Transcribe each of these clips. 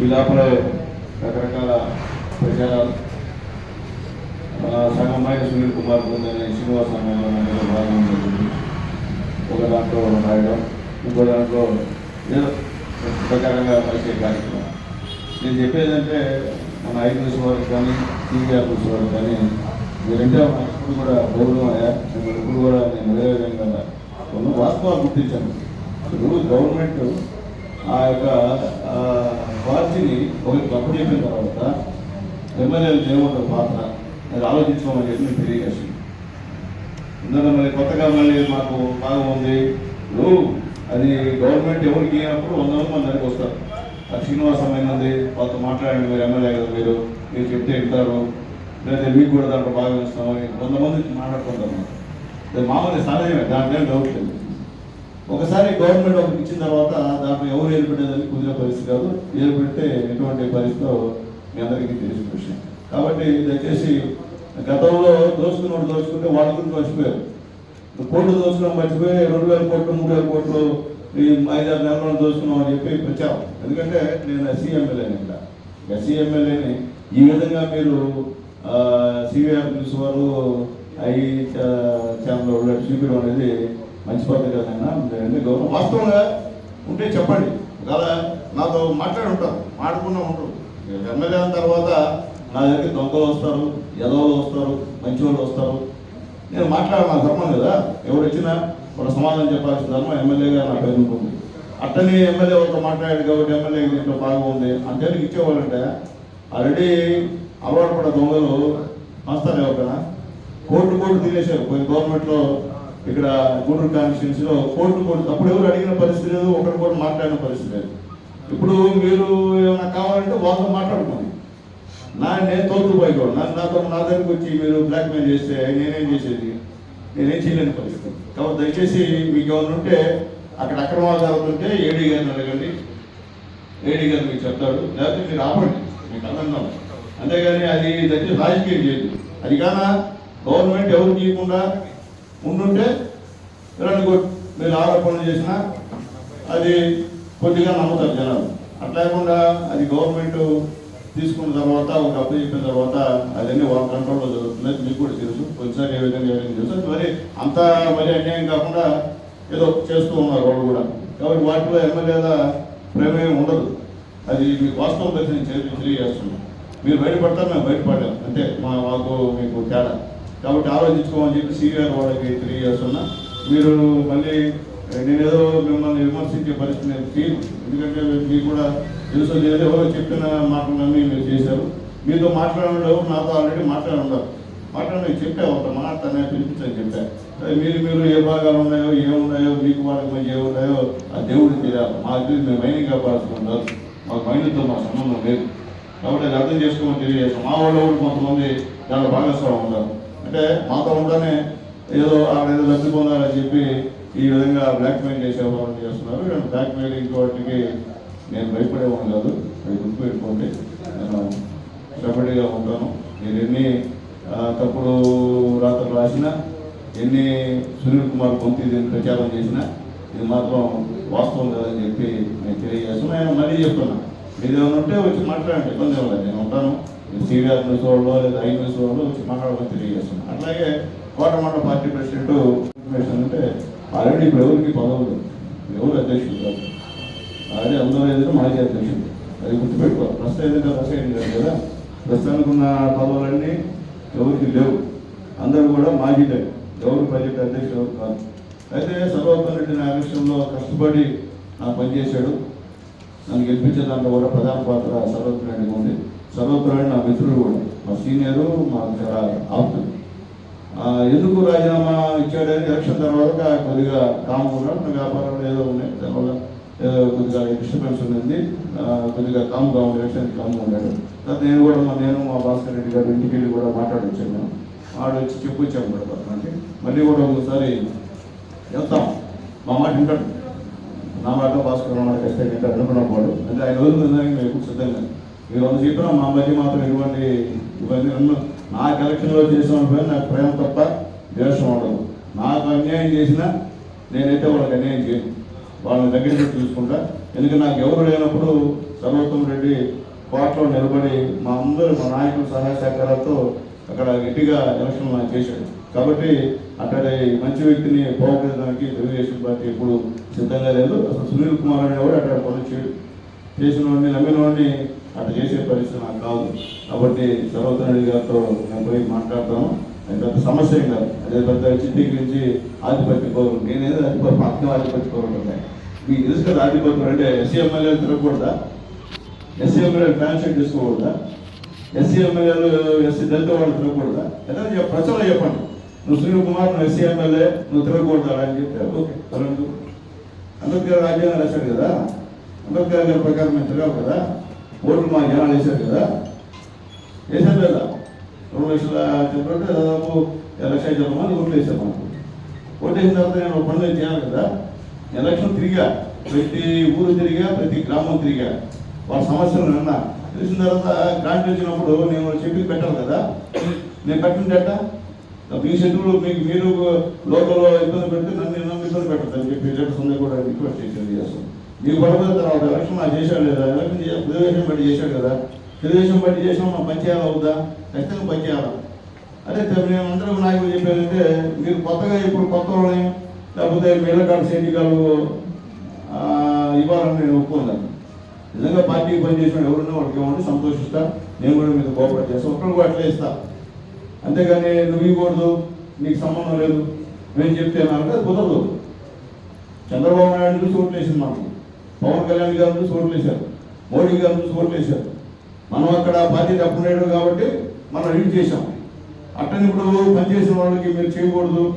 ఈ లోపల రకరకాల ప్రచారాలు సంఘం సగం మైన సునీల్ కుమార్ ఉందని శ్రీనివాస సంఘంలో భాగం జరిగింది. ఒక దాంట్లో రాయడం ఇంకో దాంట్లో ఏదో ప్రకారంగా పరిచే కార్యక్రమం. నేను చెప్పేదంటే మన ఐదు నిమిషం వరకు కానీ టీవీ ఆఫీస్ వరకు కానీ మీరంటే ఇప్పుడు కూడా గౌరవం అయ్యా. నేను ఇప్పుడు కూడా నేను వేరే విధంగా కొన్ని వాస్తవాలు గుర్తించాను. ఇప్పుడు గవర్నమెంట్ ఆ యొక్క పార్టీని ఒకరికి అప్పచెప్పిన తర్వాత ఎమ్మెల్యేలు దేవుడు పాత్ర అది ఆలోచించుకోమని చెప్పి నేను తెలియజేస్తాను ఎందుకంటే మరి కొత్తగా మళ్ళీ మాకు బాగా ఉంది. ఇప్పుడు అది గవర్నమెంట్ ఎవరికి ఇచ్చినప్పుడు వంద మంది మన దగ్గరికి వస్తారు. అది శ్రీనివాసమైనది వాళ్ళతో మాట్లాడండి మీరు ఎమ్మెల్యే కదా మీరు మీరు చెప్తే వింటారు. లేదా మీకు కూడా దాంట్లో భాగం ఇస్తాము వంద మంది మాట్లాడుకుంటారు. అది మామూలు సహజమే దాంట్లో డౌట్ లేదు. ఒకసారి గవర్నమెంట్ ఒకటి ఇచ్చిన తర్వాత దాంట్లో ఎవరు ఏర్పడేదని కుదిరే పరిస్థితి కాదు. ఏర్పడితే ఎటువంటి పరిస్థితిలో మీ అందరికీ తెలిసిన విషయం. కాబట్టి దయచేసి గతంలో దోచుకున్నవాడు దోచుకుంటే వాళ్ళ గురించి మర్చిపోయారు. కోట్లు దోచుకున్నాం మర్చిపోయి రెండు వేల కోట్లు మూడు వేల కోట్లు ఈ ఐదారు నెలలను దోచుకున్నాం అని చెప్పి ప్రచారం. ఎందుకంటే నేను ఎస్సీ ఎమ్మెల్యేని ఇక్కడ. ఎస్సీ ఎమ్మెల్యేని ఈ విధంగా మీరు సివిఆర్ న్యూస్ వారు ఐ ఛానల్ వాళ్ళు చూపించడం అనేది మంచి పద్ధతి కదైనా గౌరవం వాస్తవంగా ఉంటే చెప్పండి. ఒకవేళ నాతో మాట్లాడి ఉంటారు మాట్లాడుకున్నా ఉంటారు ఎమ్మెల్యే అయిన తర్వాత నా దగ్గర దొంగలు వస్తారు ఎదవలు వస్తారు మంచి వాళ్ళు వస్తారు. నేను మాట్లాడ నా ధర్మం కదా. ఎవరు వచ్చినా వాళ్ళ సమాధానం చెప్పాల్సిన ధర్మం ఎమ్మెల్యేగా నాకు ఎన్నుకుంది అట్టని ఎమ్మెల్యే ఒకరు మాట్లాడాడు కాబట్టి ఎమ్మెల్యే దీంట్లో బాగా ఉంది అంతే ఇచ్చేవాళ్ళంటే ఆల్రెడీ అలవాటు పడ్డ దొంగలు వస్తారు ఎవరికైనా కోర్టు కోర్టు తినేశారు కొన్ని గవర్నమెంట్లో ఇక్కడ గూడూరు కాన్స్టిట్యూన్సీలో కోర్టు కోర్టు అప్పుడు ఎవరు అడిగిన పరిస్థితి లేదు ఒకరు కూడా మాట్లాడిన పరిస్థితి లేదు. ఇప్పుడు మీరు ఏమైనా కావాలంటే వాళ్ళతో మాట్లాడుకోండి. నా నేను తోలు పోయికోడు నన్ను నాతో నా దగ్గరికి వచ్చి మీరు బ్లాక్మెయిల్ చేస్తే నేనేం చేసేది? నేనేం చేయలేని పరిస్థితి. కాబట్టి దయచేసి మీకు ఏమైనా ఉంటే అక్కడ అక్రమాలు జరుగుతుంటే ఏడీ గారిని అడగండి. ఏడీ గారు మీకు చెప్తాడు. లేకపోతే మీరు ఆపండి. మీకు అన్నం అంతేగాని అది దయచేసి రాజకీయం చేయదు అది కానా గవర్నమెంట్ ఎవరు చేయకుండా ఉండుంటే రెండు కోట్- మీరు పనులు చేసినా అది కొద్దిగా నమ్ముతారు జనాలు. అట్లాకుండా అది గవర్నమెంట్ తీసుకున్న తర్వాత ఒక అప్పు చెప్పిన తర్వాత అదన్నీ వాళ్ళ కంట్రోల్లో జరుగుతుంది మీకు కూడా తెలుసు. కొద్దిసారి ఏ విధంగా ఏ విధంగా తెలుసు. మరి అంత మరి అన్యాయం కాకుండా ఏదో చేస్తూ ఉన్నారు వాళ్ళు కూడా. కాబట్టి వాటిలో ఎమ్మెల్యేల ప్రమేయం ఉండదు. అది మీకు వాస్తవం తెలిసి నేను తెలియజేస్తున్నాను మీరు బయటపడతారు మేము బయటపడాం అంటే మా మాకు మీకు తేడా. కాబట్టి ఆలోచించుకోమని చెప్పి సీనియర్ వాళ్ళకి తెలియజేస్తున్నా. మీరు మళ్ళీ నేనేదో మిమ్మల్ని విమర్శించే పరిస్థితి నేను ఫీల్ ఎందుకంటే మీకు కూడా తెలుసు లేదు ఎవరో చెప్పిన మాటలన్నీ మీరు చేశారు. మీతో మాట్లాడిన నాతో ఆల్రెడీ మాట్లాడి ఉన్నారు. మాట్లాడి నేను చెప్పా ఒక మాట తనే పిలిపించని చెప్పా. మీరు మీరు ఏ భాగాలు ఉన్నాయో ఏమున్నాయో మీకు వాళ్ళకి మంచి ఏమున్నాయో ఆ దేవుడు తెలియాలి మాకు మేము మైనింగ్ కాపాడుకుంటారు మాకు మైనింగ్తో మా సంబంధం లేదు. కాబట్టి అది అర్థం చేసుకోమని తెలియజేస్తాం మా వాళ్ళు కూడా కొంతమంది దాంట్లో భాగస్వామి ఉన్నారు. అంటే మాతో ఉండనే ఏదో ఆవిడ ఏదో లబ్ధి పొందాలని చెప్పి ఈ విధంగా బ్లాక్మెయిల్ చేసే చేస్తున్నారు. బ్లాక్మెయిల్ ఇంకోటికి నేను భయపడేవాడిని కాదు. అది గుర్తుపెట్టుకోండి. నేను స్టెబిలిటీగా ఉంటాను. మీరు ఎన్ని తప్పుడు రాత్రులు రాసినా ఎన్ని సునీల్ కుమార్ పొంతి దీన్ని ప్రచారం చేసినా ఇది మాత్రం వాస్తవం కాదని చెప్పి నేను తెలియజేస్తున్నాను ఆయన మళ్ళీ చెప్తున్నా. మీదేమైనా ఉంటే వచ్చి మాట్లాడండి. ఇబ్బంది ఏం నేను ఉంటాను. సీనియర్ న్యూస్ వాళ్ళు లేదా ఐ న్యూస్ వాళ్ళు వచ్చి మాట్లాడమని తెలియజేస్తున్నారు. అట్లాగే కోటమండ పార్టీ ప్రెసిడెంట్ ఇన్ఫర్మేషన్ అంటే ఆల్రెడీ ఇప్పుడు ఎవరికి పదవులు? ఎవరు అధ్యక్షులు? కాదు ఆల్రెడీ అందరూ ఏదైనా మాజీ అధ్యక్షులు. అది గుర్తుపెట్టుకోవాలి ప్రస్తుతం ఏదైనా రసాయన కాదు కదా? ప్రస్తుతానికి ఉన్న పదవులన్నీ ఎవరికి లేవు. అందరూ కూడా మాజీలే ఎవరు ప్రాజెక్ట్ అధ్యక్షులు ఎవరు కాదు. అయితే సర్వోత్తమ రెడ్డి నా విషయంలో కష్టపడి నాకు పనిచేశాడు నన్ను గెలిపించే దాంట్లో కూడా ప్రధాన పాత్ర సర్వోత్తమ రెడ్డిగా ఉంది. సర్వోత్తమ నా మిత్రుడు కూడా. మా సీనియరు మా చాలా ఆప్తుడు ఎందుకు రాజీనామా ఇచ్చాడని ఎలక్షన్ తర్వాత కొద్దిగా కామ్ ఉన్నాడు వ్యాపారాలు ఏదో ఉన్నాయి. దానివల్ల ఏదో కొద్దిగా డిస్టర్బెన్స్ ఉంది కొద్దిగా కామ్గా ఉంది ఎలక్షన్ కామ్గా ఉన్నాడు. తర్వాత నేను కూడా మా నేను మా భాస్కర్ రెడ్డి గారు ఇంటికి వెళ్ళి కూడా మాట్లాడొచ్చాను మేము చెప్పు వచ్చి చెప్పొచ్చాము కూడా అంటే మళ్ళీ కూడా ఒకసారి వెళ్తాం. మా మాట వింటాడు. నా మాట భాస్కర్ మాట కష్టం వింటాడు అనుకున్నప్పుడు. అంటే ఆయన రోజు మేము ఎప్పుడు సిద్ధంగా మీరు వంద చెప్పినా మా మధ్య మాత్రం ఎటువంటి ఇవన్నీ నా కలెక్షన్లో చేసిన పని నాకు ప్రేమ తప్ప ద్వేషం ఉండదు. నాకు అన్యాయం చేసినా నేనైతే వాళ్ళకి అన్యాయం చేయను. వాళ్ళని దగ్గర పెట్టి చూసుకుంటా. ఎందుకంటే నాకు ఎవరు లేనప్పుడు సర్వోత్తమ్ రెడ్డి కోర్టులో నిలబడి మా అందరూ మా నాయకుల సహాయ సహకారాలతో అక్కడ గట్టిగా ఎలక్షన్ నాకు చేశాడు. కాబట్టి అక్కడ మంచి వ్యక్తిని పోగొట్టడానికి తెలుగుదేశం పార్టీ ఎప్పుడు సిద్ధంగా లేదు. అసలు సునీల్ కుమార్ అనేవాడు అక్కడ పనులు చేయడు. చేసిన వాడిని నమ్మిన వాడిని అట్లా చేసే పరిస్థితి నాకు కాదు. కాబట్టి సర్వతనుడి గారితో నేను పోయి మాట్లాడతాను అది పెద్ద సమస్య ఏం కాదు. అదే పెద్ద చిత్రీకరించి ఆధిపత్య కోరు నేనేదో ఆధిపత్య పక్కన ఆధిపత్య పౌరులు మీకు తెలుసు కదా ఆధిపత్యం అంటే ఎస్సీ ఎమ్మెల్యే తిరగకూడదా? ఎస్సీ ఎమ్మెల్యే ఫ్యాన్ షర్ట్ తీసుకోకూడదా? ఎస్సీ ఎమ్మెల్యేలు ఎస్సీ దళిత వాళ్ళు తిరగకూడదా? ఏదైనా ప్రచారం చెప్పండి. నువ్వు సునీల్ కుమార్ నువ్వు ఎస్సీ ఎమ్మెల్యే నువ్వు తిరగకూడదా అని చెప్తే ఓకే తరండు అంబేద్కర్ రాజ్యాంగం రాశాడు కదా? అంబేద్కర్ గారి ప్రకారం మేము తిరగాలి కదా? ఓట్లు మా జనాలు వేశారు కదా? వేశారు లేదా రెండు లక్షల చెప్పంటే దాదాపు లక్ష ఇరవై మంది ఓట్లు వేశారు మనకు. ఓటు వేసిన తర్వాత నేను పనులు చేయాలి కదా? ఎలక్షన్ తిరిగా ప్రతి ఊరు తిరిగా ప్రతి గ్రామం తిరిగా వాళ్ళ సమస్యలు నిన్న. తెలిసిన తర్వాత గ్రాంట్ వచ్చినప్పుడు నేను చెప్పి పెట్టాలి కదా? నేను పెట్టిందట మీ షెడ్యూల్ మీకు మీరు లోకల్లో ఇబ్బంది పెడితే నన్ను నన్ను ఇబ్బంది పెట్టద్దని చెప్పి లెటర్స్ ఉంది కూడా రిక్వెస్ట్ చేశాను చేస్తాను మీకు పడబోయే తర్వాత ఎలక్షన్ మాకు చేశాడు లేదా? ఎలక్షన్ చేసా తెలుగుదేశం బట్టి చేశాడు కదా? తెలుగుదేశం బట్టి చేసినా మనం పనిచేయాలి అవుదా ఖచ్చితంగా పనిచేయాలి అదే నేను అందరూ నాయకులు చెప్పేదంటే మీరు కొత్తగా ఇప్పుడు కొత్త వాళ్ళని లేకపోతే మీళ్ళ కాడ సైనికాలు ఇవ్వాలని నేను ఒప్పుకున్నాను నిజంగా పార్టీకి పనిచేసిన ఎవరున్నా వాళ్ళకి ఇవ్వండి సంతోషిస్తా. నేను కూడా మీకు కోఆపరేట్ చేస్తాను ఒక్కరు కూడా అట్లే ఇస్తా అంతేగాని నువ్వు ఇవ్వకూడదు నీకు సంబంధం లేదు. నేను చెప్తే అంటే కుదరదు. చంద్రబాబు నాయుడు చూసి ఓట్లు వేసింది మాకు. పవన్ కళ్యాణ్ గారు చూసి ఓట్లు వేశారు. మోడీ గారు చూసి వేశారు. మనం అక్కడ పార్టీ తప్పునేడు కాబట్టి మనం రీడ్ చేశాం. అట్టని ఇప్పుడు పనిచేసిన వాళ్ళకి మీరు చేయకూడదు.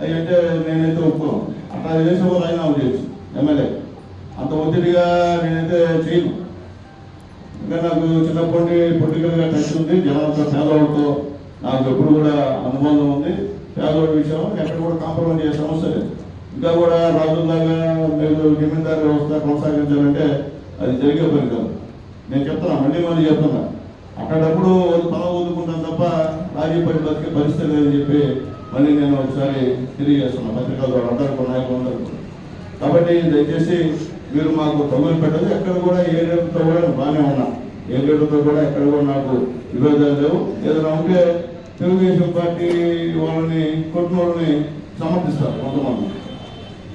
అవి అంటే నేనైతే ఒప్పుకోను. అట్లా చేసే వాళ్ళు అయినా చేయొచ్చు. ఎమ్మెల్యే. అంత ఒత్తిడిగా నేనైతే చేయను. ఇంకా నాకు చిన్నప్పటి పొలిటికల్గా టచ్ ఉంది. జనాలతో పేదవాళ్ళతో నాకు ఎప్పుడు కూడా అనుబంధం ఉంది. పేదవాడి విషయంలో ఎక్కడ కూడా కాంప్రమైజ్ చేసే సమస్య లేదు. ఇంకా కూడా రాజుల్లాగా మీరు జమీందారు వ్యవస్థ కొనసాగించాలంటే అది జరిగే పని కాదు. నేను చెప్తున్నా మళ్ళీ మళ్ళీ చెప్తున్నా. అక్కడప్పుడు తల ఊదుకుంటాను తప్ప రాజీ పడి బతికే పరిస్థితి లేదని చెప్పి మళ్ళీ నేను ఒకసారి తెలియజేస్తున్నా పత్రికల ద్వారా అందరికీ నాయకులు కాబట్టి దయచేసి మీరు మాకు తగులు పెట్టదు ఎక్కడ కూడా ఏ రేటుతో కూడా బాగానే ఉన్నా. ఏ రేటుతో కూడా ఎక్కడ కూడా నాకు విభేదాలు లేవు. ఏదైనా ఉంటే తెలుగుదేశం పార్టీ వాళ్ళని కొట్టిన వాళ్ళని సమర్థిస్తారు కొంతమంది.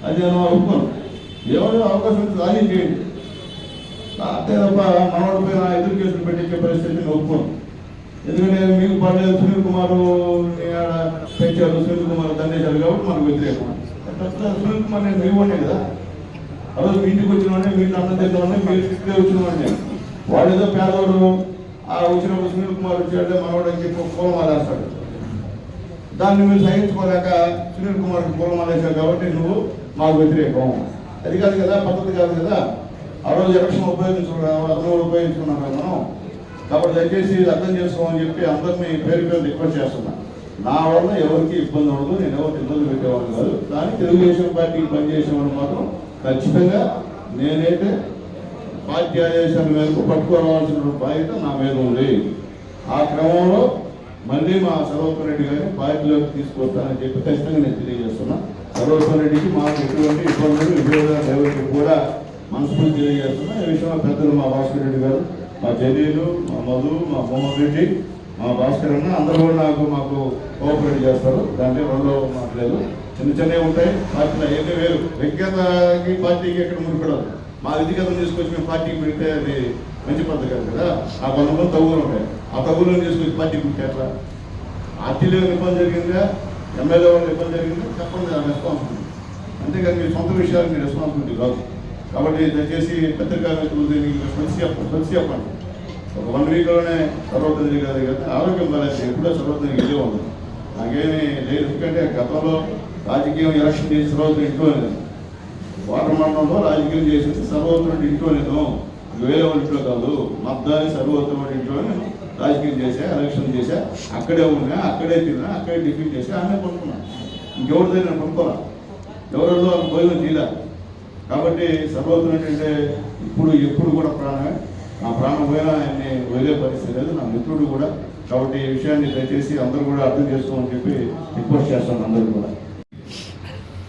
అది నేను ఒప్పుకోను ఏమైనా అవకాశం ఉంటే రాజీ చేయండి. అంతే తప్ప మనవాడి పైన ఎదురు కేసులు పెట్టించే పరిస్థితిని ఒప్పుకోను. ఎందుకంటే మీకు పడలేదు సునీల్ కుమార్ పెంచారు సునీల్ కుమార్ దండేశారు కాబట్టి మనకు వ్యతిరేకం. సునీల్ కుమార్ నేను మీ వాడినే కదా. ఆ రోజు మీ ఇంటికి వచ్చిన వాడిని మీరు అన్నం తిన్నవాడిని మీరు ఇక్కడే వచ్చిన వాడిని. వాడు ఏదో పేదవాడు ఆ వచ్చినప్పుడు సునీల్ కుమార్ వచ్చాడే మనవాడు అని చెప్పి పూలం దాన్ని మీరు సహించుకోలేక సునీల్ కుమార్కి పూలం మారేశావు కాబట్టి నువ్వు మాకు వ్యతిరేకం. అది కాదు కదా పద్ధతి కాదు కదా. ఆ రోజు ఎలక్షన్ ఉపయోగించుకున్నాం అందరూ ఉపయోగించుకున్నాం కదా మనం. కాబట్టి దయచేసి ఇది అర్థం చేసుకోమని చెప్పి అందరినీ పేరు పేరు రిక్వెస్ట్ చేస్తున్నా. నా వల్ల ఎవరికి ఇబ్బంది ఉండదు నేను ఎవరికి ఇబ్బంది పెట్టేవాడు కాదు. కానీ తెలుగుదేశం పార్టీకి పనిచేసేవాడు మాత్రం ఖచ్చితంగా నేనైతే పార్టీ ఆదేశాల మేరకు పట్టుకోవాల్సిన బాధ్యత నా మీద ఉంది. ఆ క్రమంలో మళ్ళీ మా సర్వోత్తమ రెడ్డి గారిని పార్టీలోకి తీసుకొస్తానని చెప్పి ఖచ్చితంగా నేను తెలియజేస్తున్నా. సర్వోత్తమ రెడ్డికి మాకు ఎటువంటి ఇబ్బందులు విభేదాలు లేవని కూడా మనస్ఫూర్తి తెలియజేస్తున్నా. ఈ విషయంలో పెద్దలు మా భాస్కర్ రెడ్డి గారు మా జలీలు మా మధు మా మొహమ్మద్ రెడ్డి మా భాస్కర్ అన్న అందరూ కూడా నాకు మాకు కోఆపరేట్ చేస్తారు. దాంట్లో రెండో మాట్లాడలేదు. చిన్న చిన్నవి ఉంటాయి. పార్టీలో ఏదో వేరు. వ్యక్తిగతకి పార్టీకి ఎక్కడ ముడిపడదు. మా వ్యక్తిగతం తీసుకొచ్చి మేము పార్టీకి పెడితే అది మంచి పద్ధతి కాదు కదా. ఆ కొంతమంది తగులు ఉంటాయి. ఆ తగులను తీసుకొచ్చి పార్టీకి పెడితే పార్టీలో ఇబ్బంది జరిగిందా ఎమ్మెల్యే వాళ్ళు ఇబ్బంది జరిగింది చెప్పండి ఆ రెస్పాన్సిబిలిటీ అంతేకాదు మీ సొంత విషయాలు మీ రెస్పాన్సిబిలిటీ కాదు. కాబట్టి దయచేసి పత్రికా మిత్రులు దీనికి స్పెల్స్ చెప్పండి కలిసి చెప్పండి. ఒక వన్ వీక్లోనే సర్వోత్తరి కాదు కదా ఆరోగ్యం బాగాలేదు ఎప్పుడో సర్వోత్తరి ఇదే ఉంది నాకేమీ లేదు ఎందుకంటే గతంలో రాజకీయం ఎలక్షన్ చేసి సర్వోత్తరి ఇంట్లో లేదు వాటర్ మండలంలో రాజకీయం చేసి సర్వోత్తరుడి ఇంట్లో నేను వేరే వాళ్ళ ఇంట్లో కాదు మద్దాని సర్వోత్తరుడి ఇంట్లో నేను రాజకీయం చేశా ఎలక్షన్ చేశా అక్కడే ఉన్నా అక్కడే తిన్నా అక్కడే టిఫిన్ చేసి అన్నీ పంపుకున్నా ఇంకెవరి దగ్గర నేను ఎవరిలో భోజనం తీలా కాబట్టి సర్వోత్తరం ఏంటంటే ఇప్పుడు ఎప్పుడు కూడా ప్రాణమే. నా ప్రాణం పోయినా ఆయన్ని వదిలే పరిస్థితి లేదు. నా మిత్రుడు కూడా. కాబట్టి ఈ విషయాన్ని దయచేసి అందరూ కూడా అర్థం చేసుకోమని చెప్పి రిక్వెస్ట్ చేస్తాను అందరూ కూడా.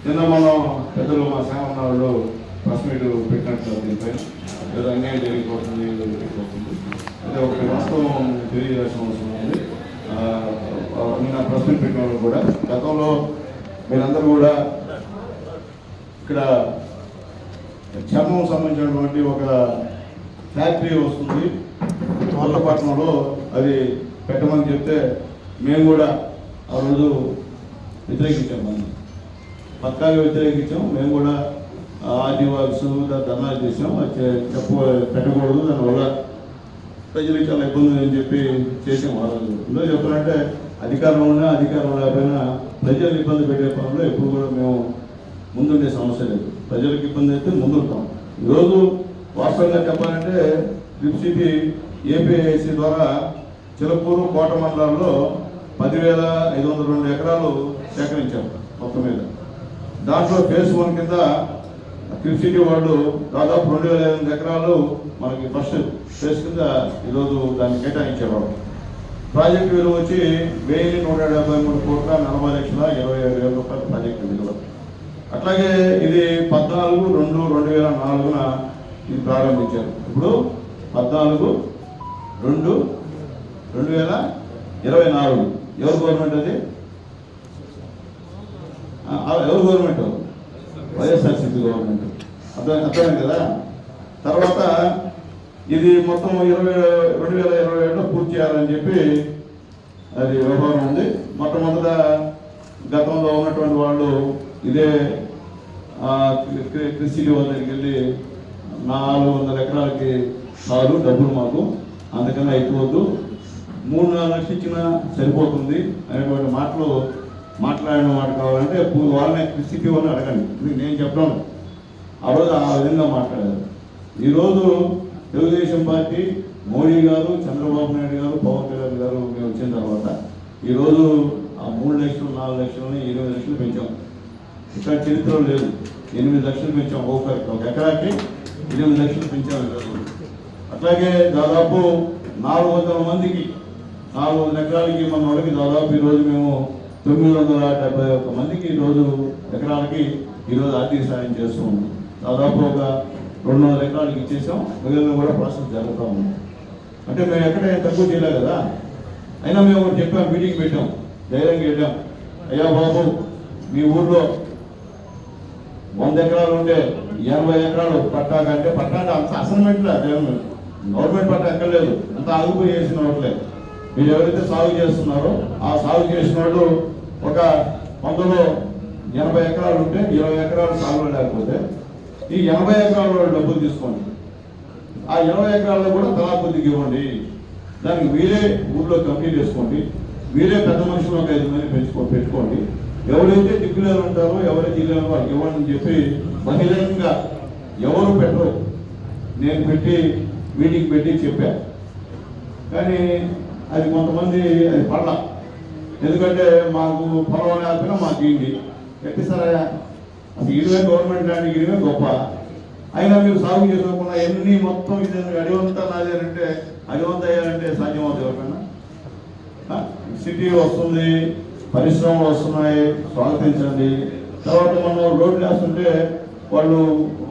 నిన్న మనం పెద్దలు మా సేవన్న వాళ్ళు ప్రెస్ మీట్ పెట్టినట్టు దీనిపై ఏదో అన్యాయం జరిగిపోతుంది జరిగిపోతుంది. అంటే ఒక వాస్తవం తెలియజేయాల్సిన అవసరం ఉంది. నిన్న ప్రశ్న పెట్టిన వాళ్ళు కూడా గతంలో మీరందరూ కూడా ఇక్కడ చర్మం సంబంధించినటువంటి ఒక ఫ్యాక్టరీ వస్తుంది. తోటపట్నంలో అది పెట్టమని చెప్తే మేము కూడా ఆ రోజు వ్యతిరేకించాం మనం. పక్కాగా వ్యతిరేకించాం. మేము కూడా ఆదివాసు ధర్నాలు చేసాం అది చే- చెప్ప పెట్టకూడదు. దానివల్ల ప్రజలకు చాలా ఇబ్బంది అని చెప్పి చేసాం ఆ రోజు ఇందులో చెప్పాలంటే అధికారం ఉన్నా అధికారం లేకపోయినా ప్రజలు ఇబ్బంది పెట్టే పనులు ఎప్పుడు కూడా మేము ముందుండే సమస్య లేదు. ప్రజలకు ఇబ్బంది అయితే ముందుంటాం. ఈరోజు వాస్తవంగా చెప్పాలంటే లిప్సిటీ ఏపీఐసి ద్వారా చిలపూరు కోట మండలాల్లో పదివేల ఐదు వందల రెండు ఎకరాలు సేకరించారు మొత్తం మీద. దాంట్లో ఫేజ్ వన్ కింద క్రిప్సిటీ వాళ్ళు దాదాపు రెండు వేల ఐదు ఎకరాలు మనకి ఫస్ట్ ఫేజ్ కింద ఈరోజు దాన్ని కేటాయించేవాడు ప్రాజెక్టు విలువ వచ్చి వెయ్యి నూట డెబ్బై మూడు కోట్ల నలభై లక్షల ఇరవై ఏడు వేల రూపాయల ప్రాజెక్టు విలువ. అట్లాగే ఇది పద్నాలుగు రెండు రెండు వేల నాలుగున ఇది ప్రారంభించారు. ఇప్పుడు పద్నాలుగు రెండు రెండు వేల ఇరవై నాలుగు. ఎవరు గవర్నమెంట్ అది? ఎవరు గవర్నమెంట్? వైఎస్ఆర్సీపీ గవర్నమెంట్. అర్థం అర్థమైంది కదా? తర్వాత ఇది మొత్తం ఇరవై రెండు వేల ఇరవై ఏడులో పూర్తి చేయాలని చెప్పి అది వ్యవహారం ఉంది. మొట్టమొదట గతంలో ఉన్నటువంటి వాళ్ళు ఇదే ఆ, కృ- కృషి దగ్గరికి వెళ్ళి నాలుగు వందల ఎకరాలకి చాలు డబ్బులు మాకు అందుకని అయిపోవద్దు. మూడు నాలుగు లక్షలు ఇచ్చినా సరిపోతుంది అనేటువంటి మాటలు మాట్లాడిన మాట కావాలంటే పూ- వాళ్ళని కృషికి వాళ్ళని అడగండి. నేను చెప్పడం ఆ రోజు ఆ విధంగా మాట్లాడారు. ఈరోజు తెలుగుదేశం పార్టీ మోడీ గారు చంద్రబాబు నాయుడు గారు పవన్ కళ్యాణ్ గారు మేము వచ్చిన తర్వాత ఈరోజు ఆ మూడు లక్షలు నాలుగు లక్షలని ఎనిమిది లక్షలు పెంచాం. ఇక్కడ చరిత్రలో లేదు. ఎనిమిది లక్షలు పెంచాం ఒకరికి ఒక ఎకరాకి ఎనిమిది లక్షలు పెంచాం ఈరోజు అట్లాగే దాదాపు నాలుగు వందల మందికి నాలుగు వందల ఎకరాలకి మన వాళ్ళకి దాదాపు ఈరోజు మేము తొమ్మిది వందల డెబ్బై ఒక్క మందికి ఈరోజు ఎకరాలకి ఈరోజు ఆర్థిక సాయం చేస్తూ ఉన్నాం దాదాపు ఒక రెండు వందల ఎకరాలకి ఇచ్చేసాం. మిగిలిన కూడా ప్రాసెస్ జరుగుతూ ఉంది. అంటే మేము ఎక్కడ తక్కువ చేయలే కదా? అయినా మేము ఒకటి చెప్పాం మీటింగ్ పెట్టాం ధైర్యంగా వెళ్ళాం. అయ్యా బాబు మీ ఊర్లో వంద ఎకరాలు ఉంటే ఎనభై ఎకరాలు పట్టా కంటే పట్టా అంటే అంత అసైన్మెంట్ గవర్నమెంట్ పట్టా ఎక్కర్లేదు. అంత ఆగిపోయి చేసిన వాళ్ళే మీరు ఎవరైతే సాగు చేస్తున్నారో ఆ సాగు చేసిన వాళ్ళు ఒక వందలో ఎనభై ఎకరాలు ఉంటే ఇరవై ఎకరాలు సాగులో లేకపోతే ఈ ఎనభై ఎకరాల్లో డబ్బులు తీసుకోండి. ఆ ఇరవై ఎకరాల్లో కూడా తలా కొద్దిగా ఇవ్వండి దానికి వీరే ఊళ్ళో కంప్లీట్ చేసుకోండి వీరే పెద్ద మనుషులు ఒక ఐదు మంది పెంచుకో పెట్టుకోండి. ఎవరైతే దిక్కులేరు ఉంటారో ఎవరైతే ఇల్లు వాళ్ళకి ఇవ్వండి అని చెప్పి బహిరంగంగా ఎవరు పెట్టరు. నేను పెట్టి మీటింగ్ పెట్టి చెప్పా. కానీ అది కొంతమంది అది పడలా. ఎందుకంటే మాకు పొలం లేకపోయినా మాకు ఇండి ఎట్టిస్తారా అసలు ఇడివే గవర్నమెంట్ లాంటి ఇడివే గొప్ప. అయినా మీరు సాగు చేసుకోకుండా ఎన్ని మొత్తం ఇది అడివంతా నాదేనంటే అడివంత అయ్యారంటే సాధ్యమవుతుంది ఎవరికైనా? సిటీ వస్తుంది పరిశ్రమలు వస్తున్నాయి స్వాగతించండి. తర్వాత మనం రోడ్లు వేస్తుంటే వాళ్ళు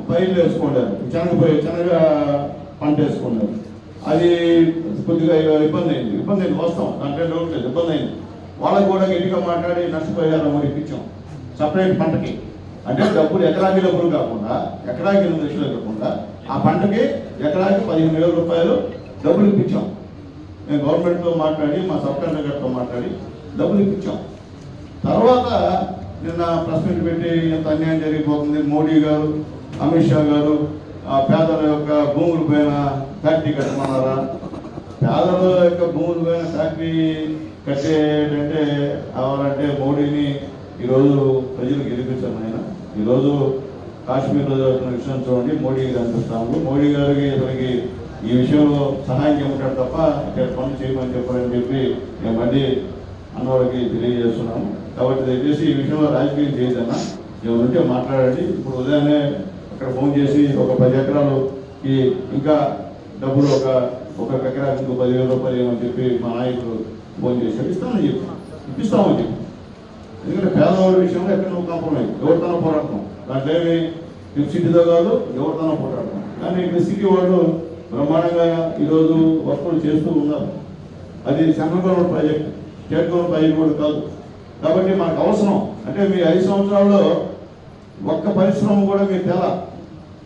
పైర్లు వేసుకుంటారు. శనగ శనగ పంట వేసుకుంటారు. అది కొద్దిగా ఇబ్బంది అయింది. ఇబ్బంది అయింది. వస్తాం. దాంట్లో డౌట్ లేదు. ఇబ్బంది అయింది. వాళ్ళకి కూడా గట్టిగా మాట్లాడి నష్టపోయారు మరి ఇప్పించాం. సపరేట్ పంటకి. అంటే డబ్బులు ఎకరాకి డబ్బులు కాకుండా ఎకరాకి ఎనిమిది లక్షలు కాకుండా ఆ పంటకి ఎకరాకి పదిహేను వేల రూపాయలు డబ్బులు ఇప్పించాం. మేము గవర్నమెంట్తో మాట్లాడి మా సబ్ కలెక్టర్ మాట్లాడి డబ్బులు ఇప్పించాం. తర్వాత నిన్న ప్రెస్ మీట్ పెట్టి ఎంత అన్యాయం జరిగిపోతుంది మోడీ గారు అమిత్ షా గారు ఆ పేదల యొక్క భూముల పైన ఫ్యాక్టరీ కట్టమన్నారా? పేదల యొక్క భూముల పైన ఫ్యాక్టరీ కట్టేటంటే కావాలంటే మోడీని ఈరోజు ప్రజలు గెలిపించారు ఆయన ఈరోజు కాశ్మీర్లో జరుగుతున్న విషయం చూడండి మోడీ గారు మోడీ గారికి అతనికి ఈ విషయంలో సహాయం చేయమంటాడు తప్ప ఇక్కడ పనులు చేయమని చెప్పారని చెప్పి మేము మళ్ళీ అన్నవాళ్ళకి తెలియజేస్తున్నాము. కాబట్టి దయచేసి ఈ విషయంలో రాజకీయం చేయదన్నా ఎవరుంటే మాట్లాడండి. ఇప్పుడు ఉదయాన్నే అక్కడ ఫోన్ చేసి ఒక పది ఎకరాలు ఈ ఇంకా డబ్బులు ఒక ఒక ఎకరానికి ఇంకో పదివేల రూపాయలు ఏమని చెప్పి మా నాయకుడు ఫోన్ చేశాడు. ఇస్తాను చెప్పు ఇప్పిస్తామని చెప్పు ఎందుకంటే పేదవాడి విషయంలో ఎక్కడ నువ్వు కాంప్రమైజ్? ఎవరితోనో పోరాడతాం దాంట్లో ఏమి? సిటీతో కాదు ఎవరితోనో పోరాడతాం కానీ ఇక్కడ సిటీ వాళ్ళు బ్రహ్మాండంగా ఈరోజు వర్కులు చేస్తూ ఉన్నారు. అది central government project state government project కూడా కాదు. కాబట్టి మనకు అవసరం. అంటే మీ ఐదు సంవత్సరాల్లో ఒక్క పరిశ్రమ కూడా మీరు తేలా.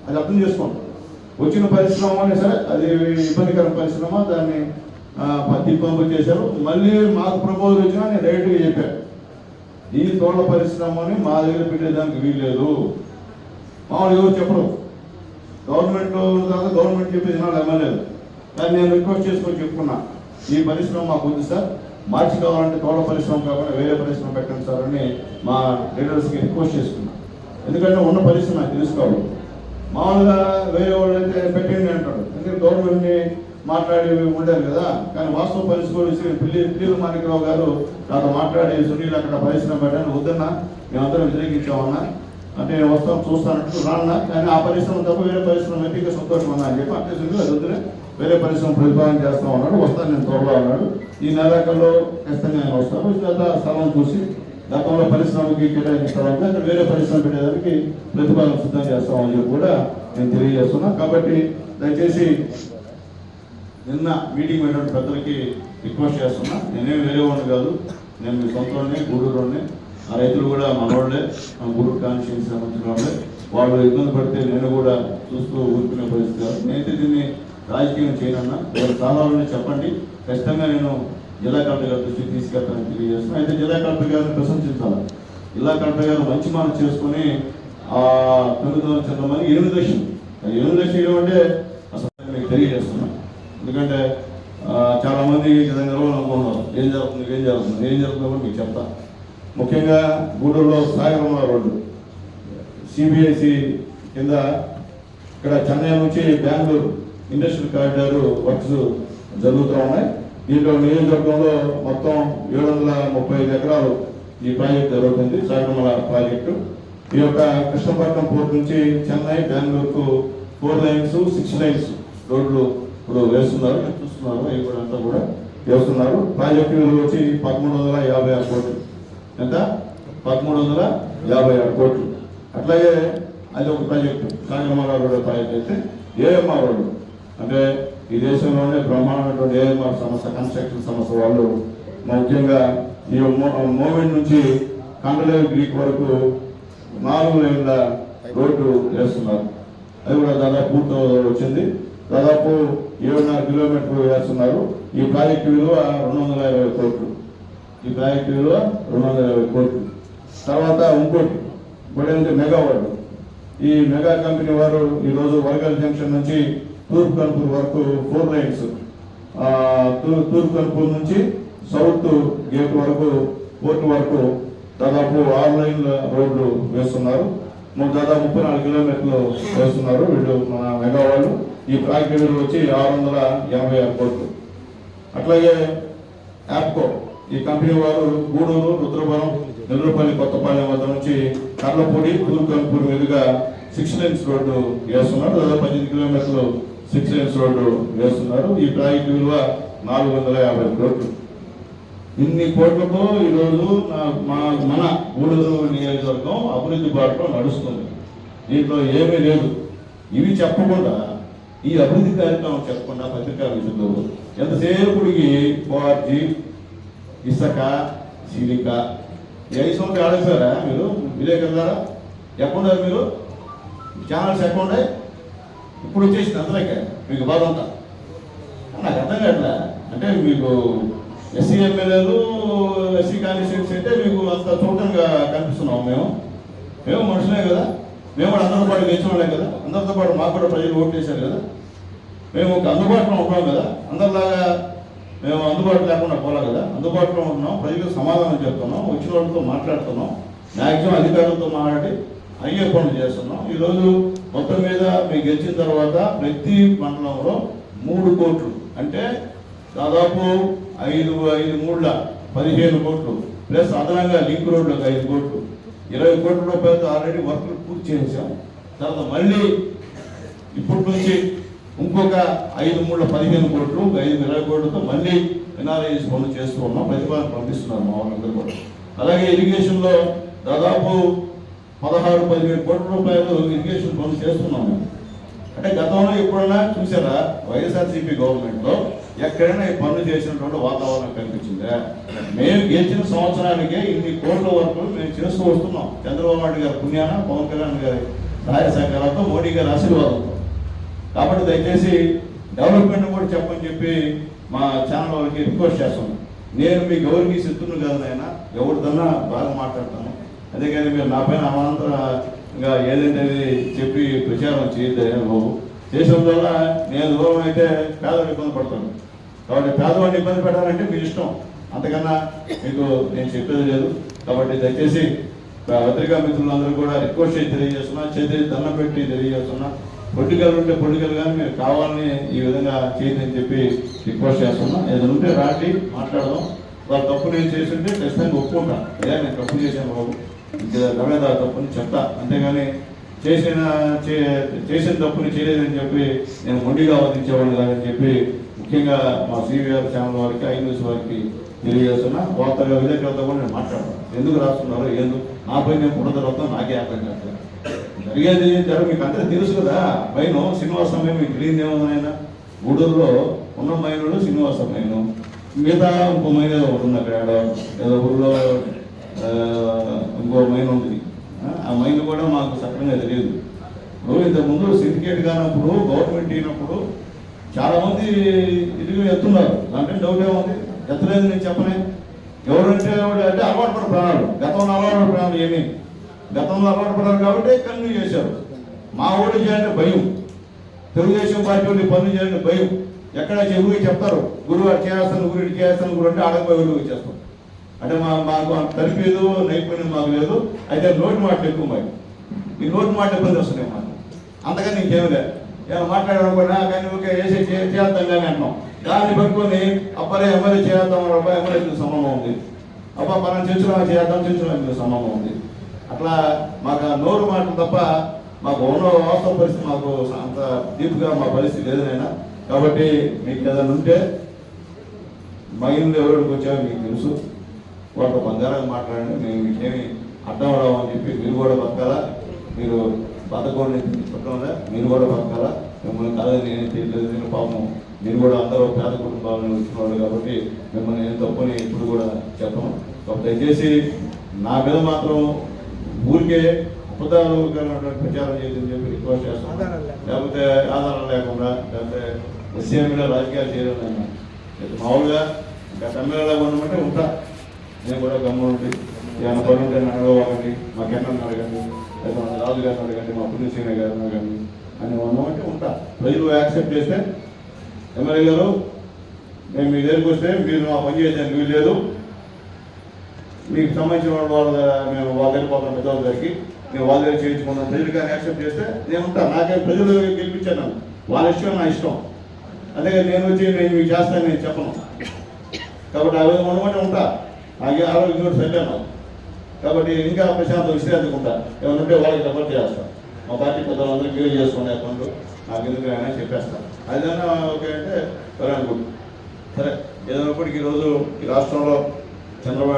అది అర్థం చేసుకోండి. వచ్చిన పరిశ్రమ అనే సరే అది ఇబ్బందికర పరిశ్రమ దాన్ని పత్తి పంపు చేశారు. మళ్ళీ మాకు ప్రపోజల్ వచ్చినా నేను డైరెక్ట్గా చెప్పాను ఈ తోళ్ళ పరిశ్రమని మా దగ్గర పెట్టేదానికి వీల్లేదు. మామూలు ఎవరు చెప్పరు. గవర్నమెంట్ తర్వాత గవర్నమెంట్ చెప్పేది నాకు ఎమ్మెల్యేలు కానీ నేను రిక్వెస్ట్ చేసుకొని చెప్పుకున్నా. ఈ పరిశ్రమ మాకు ఉంది సార్. మార్చి కావాలంటే తోట పరిశ్రమ కాకుండా వేరే పరిశ్రమ పెట్టండి సార్ అని మా లీడర్స్కి రిక్వెస్ట్ చేసుకున్నా. ఎందుకంటే ఉన్న పరిశ్రమ నాకు తెలుసుకోవాలి మామూలుగా వేరే వాళ్ళు అయితే పెట్టండి అంటాడు ఎందుకంటే గవర్నమెంట్ని మాట్లాడి ఉండేది కదా? కానీ వాస్తవ పరిస్థితి పిల్లి పిల్లి మాణికరావు గారు నాతో మాట్లాడి సునీల్ అక్కడ పరిశ్రమ పెట్టాను. వద్దన్నా మేమందరం వ్యతిరేకించామన్నా. అంటే నేను వస్తాను చూస్తానంటూ రాన్నా. కానీ ఆ పరిశ్రమ తప్ప వేరే పరిశ్రమ అయితే ఇంకా సంతోషం అన్నా అని చెప్పి అంటే సునీల్ అది వద్దునే వేరే పరిశ్రమ ప్రతిపాదన చేస్తా ఉన్నాడు. వస్తాను నేను త్వరలో ఉన్నాడు ఈ నెలాఖరులో ఖచ్చితంగా నేను వస్తాను. వచ్చిన స్థలం చూసి గతంలో పరిశ్రమకి కేటాయించడానికి అక్కడ వేరే పరిశ్రమ పెట్టేదానికి ప్రతిపాదన సిద్ధం చేస్తామని చెప్పి కూడా నేను తెలియజేస్తున్నా. కాబట్టి దయచేసి నిన్న మీటింగ్ అయినటువంటి పెద్దలకి రిక్వెస్ట్ చేస్తున్నా. నేనేం వేరే వాడిని కాదు. నేను మీ సొంతంలోనే గూడూరులోనే. ఆ రైతులు కూడా మనోళ్ళే మన గూడూరు కాన్స్టిట్యూన్సీ సంబంధించిన వాళ్ళే వాళ్ళు ఇబ్బంది పడితే నేను కూడా చూస్తూ ఊరుకునే పరిస్థితి కాదు. నేనైతే దీన్ని రాజకీయం చేయనన్నా. వాళ్ళ సలహాలని చెప్పండి. ఖచ్చితంగా నేను జిల్లా కలెక్టర్ గారి దృష్టికి తీసుకెళ్తానని తెలియజేస్తున్నాను అయితే జిల్లా కలెక్టర్ గారిని ప్రశంసించాలి. జిల్లా కలెక్టర్ గారు మంచి మాట చేసుకుని ఆ తొమ్మిది వందల చంద్రమని ఎనిమిది లక్షలు. ఎనిమిది లక్షలు అంటే అసలు మీకు తెలియజేస్తున్నాను ఎందుకంటే చాలామంది చాలా విధంగా ఏం జరుగుతుంది ఏం జరుగుతుంది ఏం జరుగుతుందో మీకు చెప్తా. ముఖ్యంగా గూడూరులో సాగరమ్మ రోడ్డు. సిబిఐసి కింద ఇక్కడ చెన్నై నుంచి బెంగళూరు ఇండస్ట్రియల్ కారిడార్ వర్క్స్ జరుగుతూ ఉన్నాయి. దీంట్లో నియోజకవర్గంలో మొత్తం ఏడు వందల ముప్పై ఐదు ఎకరాలు ఈ ప్రాజెక్ట్ జరుగుతుంది సాగరమల ప్రాజెక్టు. ఈ యొక్క కృష్ణపట్నం పోర్ట్ నుంచి చెన్నై బెంగళూరుకు ఫోర్ లైన్స్ సిక్స్ లైన్స్ రోడ్లు ఇప్పుడు వేస్తున్నారు నేను చూస్తున్నారు అవి కూడా అంతా కూడా వేస్తున్నారు. ప్రాజెక్టు విలువ వచ్చి పదమూడు వందల యాభై ఆరు కోట్లు. ఎంత? పదమూడు వందల యాభై ఆరు కోట్లు. అట్లాగే అది ఒక ప్రాజెక్టు. సాగరమారావు రోడ్ ప్రాజెక్ట్ అయితే ఏఎంఆర్ రోడ్డు అంటే ఈ దేశంలోనే బ్రహ్మాండమైనటువంటి ఏఎంఆర్ సంస్థ కన్స్ట్రక్షన్ సంస్థ వాళ్ళు. ముఖ్యంగా ఈ మూమెంట్ నుంచి కండలేరు గ్రీక్ వరకు నాలుగు లేకుండా రోడ్డు వేస్తున్నారు. అది కూడా దాదాపు పూర్తి వచ్చింది. దాదాపు ఏడున్నర కిలోమీటర్లు వేస్తున్నారు. ఈ ప్రాజెక్టు విలువ రెండు వందల యాభై కోట్లు. ఈ ప్రాజెక్టు విలువ రెండు వందల యాభై కోట్లు. తర్వాత ఇంకోటి ఇప్పుడు ఏంటంటే మెగా వార్డు ఈ మెగా కంపెనీ వారు ఈరోజు వరగల్ జంక్షన్ నుంచి తూర్పు కనుపూర్ వరకు ఫోర్ లైన్స్ తూర్పు కనుపూర్ నుంచి సౌత్ గేట్ వరకు పోర్ట్ వరకు దాదాపు ఆరు లైన్ల రోడ్లు వేస్తున్నారు. దాదాపు ముప్పై నాలుగు కిలోమీటర్లు వేస్తున్నారు వీళ్ళు మన మెగా వాళ్ళు ఈ ప్రాజెక్ట్ విలువ వచ్చి ఆరు వందల యాభై ఆరు కోట్లు. అట్లాగే యాప్కో ఈ కంపెనీ వారు గూడూరు రుద్రపురం నెల్లూరుపల్లి కొత్తపాలెం వద్ద నుంచి కర్లపూడి తూర్కన్పూర్ మీదుగా సిక్స్ లైన్స్ రోడ్డు వేస్తున్నారు. దాదాపు పద్దెనిమిది కిలోమీటర్లు సిక్స్ లైన్స్ రోడ్డు వేస్తున్నారు. ఈ ప్రాజెక్టు విలువ నాలుగు వందల యాభై కోట్లు. ఇన్ని కోట్లతో ఈరోజు మా మన గూడూరు నియోజకవర్గం అభివృద్ధి బాటలో నడుస్తుంది. దీంట్లో ఏమీ లేదు. ఇవి చెప్పకుండా ఈ అభివృద్ధి కార్యక్రమం చెప్పకుండా పత్రికా విధులు ఎంతసేపుడికి పోర్జీ ఇసక సిలిక ఐదు సంవత్సరాలు ఆడేశారా మీరు? విలేకరులారా ఎక్కడున్నారు మీరు? ఛానల్స్ ఎక్కడ ఇప్పుడు వచ్చేసింది అంతలేక మీకు బాధ నాకు అర్థం కావట్లే. అంటే మీకు ఎస్సీ ఎమ్మెల్యేలు ఎస్సీ కాన్స్టిట్యూన్సీ అంటే మీకు అంత చూడంగా కనిపిస్తున్నాం మేము. మేము మనుషులే కదా. మేము కూడా అందరితో పాటు గెలిచిన వాళ్ళే కదా. అందరితో పాటు మాకు కూడా ప్రజలు ఓట్లు వేశారు కదా. మేము ఒక అందుబాటులో ఉంటాం కదా. అందరిలాగా మేము అందుబాటులో లేకుండా పోలే కదా. అందుబాటులో ఉంటున్నాం. ప్రజలకు సమాధానం చెప్తున్నాం. వచ్చిన వాళ్ళతో మాట్లాడుతున్నాం. మ్యాక్సిమం అధికారులతో మాట్లాడి అయ్యే పనులు చేస్తున్నాం. ఈరోజు మొత్తం మీద మేము గెలిచిన తర్వాత ప్రతి మండలంలో మూడు కోట్లు అంటే దాదాపు ఐదు ఐదు మూడుల పదిహేను కోట్లు ప్లస్ అదనంగా లింక్ రోడ్లకు ఐదు కోట్లు. ఇరవై కోట్ల రూపాయలతో ఆల్రెడీ వర్క్లు పూర్తి చేసాం తర్వాత మళ్ళీ ఇప్పటి నుంచి ఇంకొక ఐదు మూడు పదిహేను కోట్లు ఐదు ఇరవై కోట్లతో మళ్ళీ ఎన్ఆర్ఐఎస్ పనులు చేస్తూ ఉన్నాం ప్రతిపాదన పంపిస్తున్నారు మా వాళ్ళందరూ కూడా. అలాగే ఇరిగేషన్లో దాదాపు పదహారు పదిహేడు కోట్ల రూపాయలు ఇరిగేషన్ పనులు చేస్తున్నాము అంటే గతంలో ఎప్పుడైనా చూసారా వైఎస్ఆర్సీపీ గవర్నమెంట్లో ఎక్కడైనా ఈ పనులు చేసినటువంటి వాతావరణం కనిపించిందే? మేము గెలిచిన సంవత్సరానికే ఇన్ని కోట్ల వరకు మేము చేస్తూ వస్తున్నాం. చంద్రబాబు నాయుడు గారి పుణ్యాన పవన్ కళ్యాణ్ గారి సహాయ సహకారాలతో మోడీ గారి ఆశీర్వాదంతో. కాబట్టి దయచేసి డెవలప్మెంట్ కూడా చెప్పని చెప్పి మా ఛానల్ వాళ్ళకి రిక్వెస్ట్ చేస్తున్నాం. నేను మీకు ఎవరికి శత్రును కాదు నాయన ఎవరిదన్నా బాగా మాట్లాడతాను. కానీ మీరు నా పైన అమాంతరంగా ఏదంటే చెప్పి ప్రచారం చేయలేదు బాబు. చేసిన వల్ల నేను దూరం అయితే పేదవాడు ఇబ్బంది పడతాను. కాబట్టి పేదవాడిని ఇబ్బంది పెట్టాలంటే మీ ఇష్టం. అంతకన్నా మీకు నేను చెప్పేది లేదు. కాబట్టి దయచేసి పత్రికా మిత్రులందరూ కూడా రిక్వెస్ట్ చేసి తెలియజేస్తున్నా చేతి దండం పెట్టి తెలియజేస్తున్నా. పొలిటికల్ ఉంటే పొలిటికల్ కానీ మీరు కావాలని ఈ విధంగా చేయదని చెప్పి రిక్వెస్ట్ చేస్తున్నా. ఏదైనా ఉంటే రాండి మాట్లాడదాం. వాళ్ళు తప్పు నేను చేస్తుంటే ఖచ్చితంగా ఒప్పుకుంటాను ఇదే నేను తప్పు చేశాను బాబు. ఇంకా తప్పుని చెప్తా. అంతేగాని చేసిన చే- చేసిన తప్పుని చేయలేదని చెప్పి నేను మొండిగా వాదించేవాడిని కాదని చెప్పి ముఖ్యంగా మా సివిఆర్ ఛానల్ వారికి ఐన్యూస్ వారికి తెలియజేస్తున్నా. వార్తగా విలేకరులతో కూడా నేను మాట్లాడతాను ఎందుకు రాస్తున్నారు ఎందుకు నాపై నేను పునః తర్వాత నాకే అర్థం కాదు జరిగేది జరగ మీకు అంతా తెలుసు కదా పైన శ్రీనివాస సమయం మీకు తెలియదు ఏమన్నా గూడూరులో ఉన్న మైనుడు శ్రీనివాస మైను మిగతా ఇంకో మైన్ ఏదో ఒకటి ఉంది అక్కడ ఏదో ఊళ్ళో ఇంకో మైన్ ఉంది. ఆ, మైండ్ కూడా మాకు సక్రంగా తెలియదు. ఇప్పుడు ఇంతకుముందు సిండికేట్ కానప్పుడు గవర్నమెంట్ అయినప్పుడు చాలామంది ఇదిగా ఎత్తున్నారు. దాంట్లో డౌట్ ఏముంది? ఎత్తలేదు నేను చెప్పనే ఎవరంటే అంటే అలవాటు పడిన ప్రాణాలు. గతంలో అలవాటు ప్రాణాలు ఏమి? గతంలో అలవాటు పడ్డారు కాబట్టి కంటిన్యూ చేశారు. మా ఓటు చేయాలంటే భయం. తెలుగుదేశం పార్టీ వాళ్ళు పనులు చేయాలంటే భయం. ఎక్కడ చెవుకి చెప్తారు? గురువు చేయాల్సిన చేస్తాను గురువు ఇటు చేస్తాను గురువు అంటే ఆడకపోయి వచ్చేస్తాం చేస్తాం అంటే మా మాకు అంత తరిపేదు నైపుణ్యం మాకు లేదు. అయితే నోటి మాటలు ఎక్కువ మరి. ఈ నోటి మాట ఇబ్బంది వస్తున్నాయి మాకు? అంతకని ఇంకేం లేదు ఏమైనా మాట్లాడకుండా కానీ ఓకే వేసే చే- చేద్దాం కానీ అన్నాం దాన్ని పట్టుకొని అబ్బాయి ఎమ్మెల్యే చేద్దాం అబ్బాయి ఎమ్మెల్యే సంబంధం ఉంది? అబ్బా మనం చర్చలో చేద్దాం చర్చలో సంబంధం ఉంది? అట్లా మాకు ఆ నోరు మాటలు తప్ప మాకు ఉన్న వాస్తవ పరిస్థితి మాకు అంత డీప్గా మా పరిస్థితి లేదు నాయన. కాబట్టి మీకు ఏదైనా ఉంటే మహిళలు ఎవరికి వచ్చారో మీకు తెలుసు. వాళ్ళతో బంగారంగా మాట్లాడండి మేము మీకేమి అడ్డం రావు అని చెప్పి మీరు కూడా బతకాలా? మీరు బతకూడని పట్టణంలో మీరు కూడా బతకాలా? మిమ్మల్ని కలది నేను తెలియదు నేను పాపం మీరు కూడా అందరూ పేద కుటుంబాలను వచ్చిన వాళ్ళు కాబట్టి మిమ్మల్ని నేను తప్పని ఎప్పుడు కూడా చెప్పను. కాబట్టి దయచేసి నా మీద మాత్రం ఊరికే కలిగినటువంటి ప్రచారం చేయదని చెప్పి రిక్వెస్ట్ చేస్తాను. ఆధారాలు లేకుండా. లేకపోతే ఆధారం లేకుండా లేకపోతే ఎస్సీఎంలో రాజకీయాలు చేయడం మామూలుగా గత ఎమ్మెల్యేలా ఉండమంటే ఉంటా. నేను కూడా గమ్మున ఉండి ఏమైనా పని ఉంటే నన్ను అడగండి మా కెన్నను అడగండి లేదా మా రాజు గారిని అడగండి మా పుణ్యసేన గారిని అడగండి అని ఉన్నామంటే ఉంటా. ప్రజలు యాక్సెప్ట్ చేస్తే ఎమ్మెల్యే గారు మేము మీ దగ్గరికి వస్తే మీరు మా పని చేయడానికి వీలు లేదు మీకు సంబంధించిన వాళ్ళ మేము వాళ్ళ దగ్గర పోతాం పెద్దవాళ్ళ దగ్గరికి. మేము వాళ్ళ దగ్గర చేయించుకున్నాం ప్రజలు కానీ యాక్సెప్ట్ చేస్తే నేను ఉంటాను నాకే ప్రజలు గెలిపించాను వాళ్ళ ఇష్టం నా ఇష్టం. అంతేగా నేను వచ్చి నేను మీకు చేస్తాను నేను చెప్పను. కాబట్టి ఆ విధంగా ఉండమంటే ఉంటా. నాకే ఆరోగ్యం కూడా సరిగాను కాబట్టి ఇంకా ప్రశాంత విశ్రాంతిగా ఉంటా ఏమైనా ఉంటే వాళ్ళకి రిపోర్ట్ చేస్తాం. మా పార్టీ పెద్దలందరూ క్లియర్ చేసుకునే పనులు నాకు ఎందుకు అయినా చెప్పేస్తాను అదేనా ఓకే అంటే సరే అనుకుంటు. సరే ఏదైనప్పటికీ ఈరోజు ఈ రాష్ట్రంలో చంద్రబాబు